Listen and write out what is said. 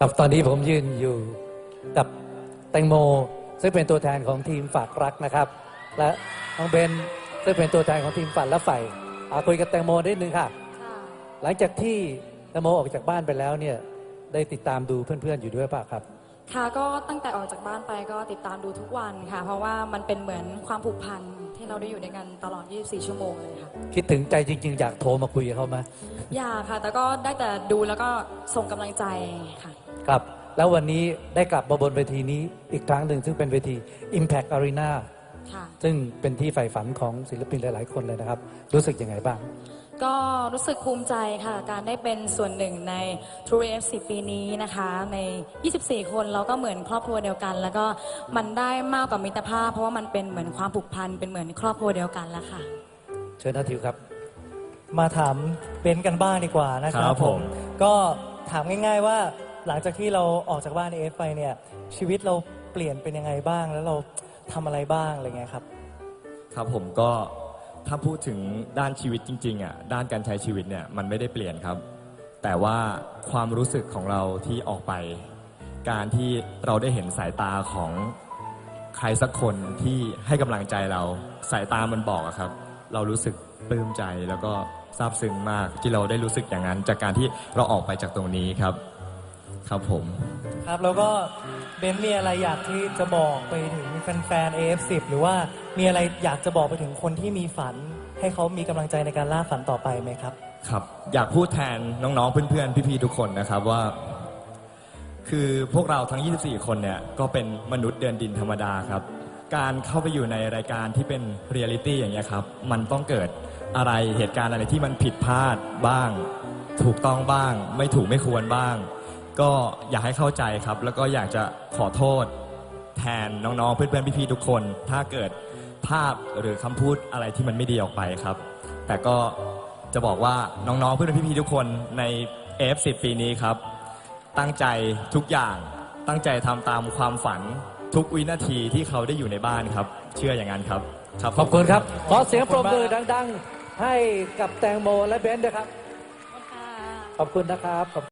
ครับตอนนี้ผมยืนอยู่กับแตงโม ซึ่งเป็นตัวแทนของทีมฝากรักนะครับ และน้องเบนซึ่งเป็นตัวแทนของทีมฝันและใฝ่อาคุยกับแตงโมนิดนึงค่ะค่ะ หลังจากที่แตงโมออกจากบ้านไปแล้วเนี่ยได้ติดตามดูเพื่อนๆอยู่ด้วยป่ะครับ ค่ะก็ตั้งแต่ออกจากบ้านไปก็ติดตามดูทุกวันค่ะ เพราะว่ามันเป็นเหมือนความผูกพันที่เราได้อยู่ด้วยกันตลอด 24 ชั่วโมงเลยค่ะ คิดถึงใจจริง ๆ อยากโทรมาคุยกับเขาไหมอยากค่ะ แต่ก็ได้แต่ดูแล้วก็ส่งกำลังใจค่ะ ครับ แล้ววันนี้ได้กลับมาบนเวทีนี้อีกครั้งหนึ่งซึ่งเป็นเวที Impact Arena ค่ะ ซึ่งเป็นที่ใฝ่ฝันของศิลปินหลาย ๆ คนเลยนะครับ รู้สึกยังไงบ้าง ก็รู้สึกภูมิใจค่ะ การได้เป็นส่วนหนึ่งใน True F10 ปีนี้นะคะ ใน 24 คนเราก็เหมือนครอบครัวเดียวกัน แล้วก็มันได้มากกว่ามิตรภาพ เพราะว่ามันเป็นเหมือนความผูกพันเป็นเหมือนครอบครัวเดียวกันแล้วค่ะ เชิญนาทิวครับ มาถามเบนกันบ้างดีกว่านะคครัรับบผม ก็ถามง่าย ๆว่า หลังจากที่เราออกจากบ้านเอฟไปเนี่ย ชีวิตเราเปลี่ยนเป็นยังไงบ้าง แล้วเราทำอะไรบ้างอะไรเงี้ยครับ ครับผมก็ถ้าพูดถึงด้านชีวิตจริงๆอะด้านการใช้ชีวิตเนี่ยมันไม่ได้เปลี่ยนครับ แต่ว่าความรู้สึกของเราที่ออกไป การที่เราได้เห็นสายตาของใครสักคนที่ให้กำลังใจเราสายตามันบอกอะครับ เรารู้สึกปลื้มใจแล้วก็ซาบซึ้งมากที่เราได้รู้สึกอย่างนั้น จากการที่เราออกไปจากตรงนี้ครับ ครับผม ครับแล้วก็เบนมีอะไรอยากที่จะบอกไปถึงแฟนๆ AF10 หรือว่ามีอะไรอยากจะบอกไปถึงคนที่มีฝัน ให้เขามีกำลังใจในการล่าฝันต่อไปไหมครับ ครับ อยากพูดแทนน้องๆ เพื่อนๆ พี่ๆ ทุกคนนะครับว่า คือพวกเราทั้ง 24 คนเนี่ย ก็เป็นมนุษย์เดินดินธรรมดาครับ การเข้าไปอยู่ในรายการที่เป็นเรียลิตี้อย่างเงี้ยครับ มันต้องเกิดอะไรเหตุการณ์อะไรที่มันผิดพลาดบ้าง ถูกต้องบ้าง ไม่ถูกไม่ควรบ้าง ก็อยากให้เข้าใจครับ แล้วก็อยากจะขอโทษแทนน้องๆ เพื่อนๆ พี่ๆ ทุกคน ถ้าเกิดภาพหรือคำพูดอะไรที่มันไม่ดีออกไปครับ แต่ก็จะบอกว่าน้องๆ เพื่อนๆ พี่ๆ ทุกคนใน F10 ปีนี้ครับ ตั้งใจทุกอย่าง ตั้งใจทำตามความฝันทุกวินาทีที่เขาได้อยู่ในบ้านครับ เชื่ออย่างนั้นครับ ครับ ขอบคุณครับ ขอเสียงปรบมือดัง ๆ ให้กับแตงโมและเบนซ์ด้วยครับ ขอบคุณนะครับขอบ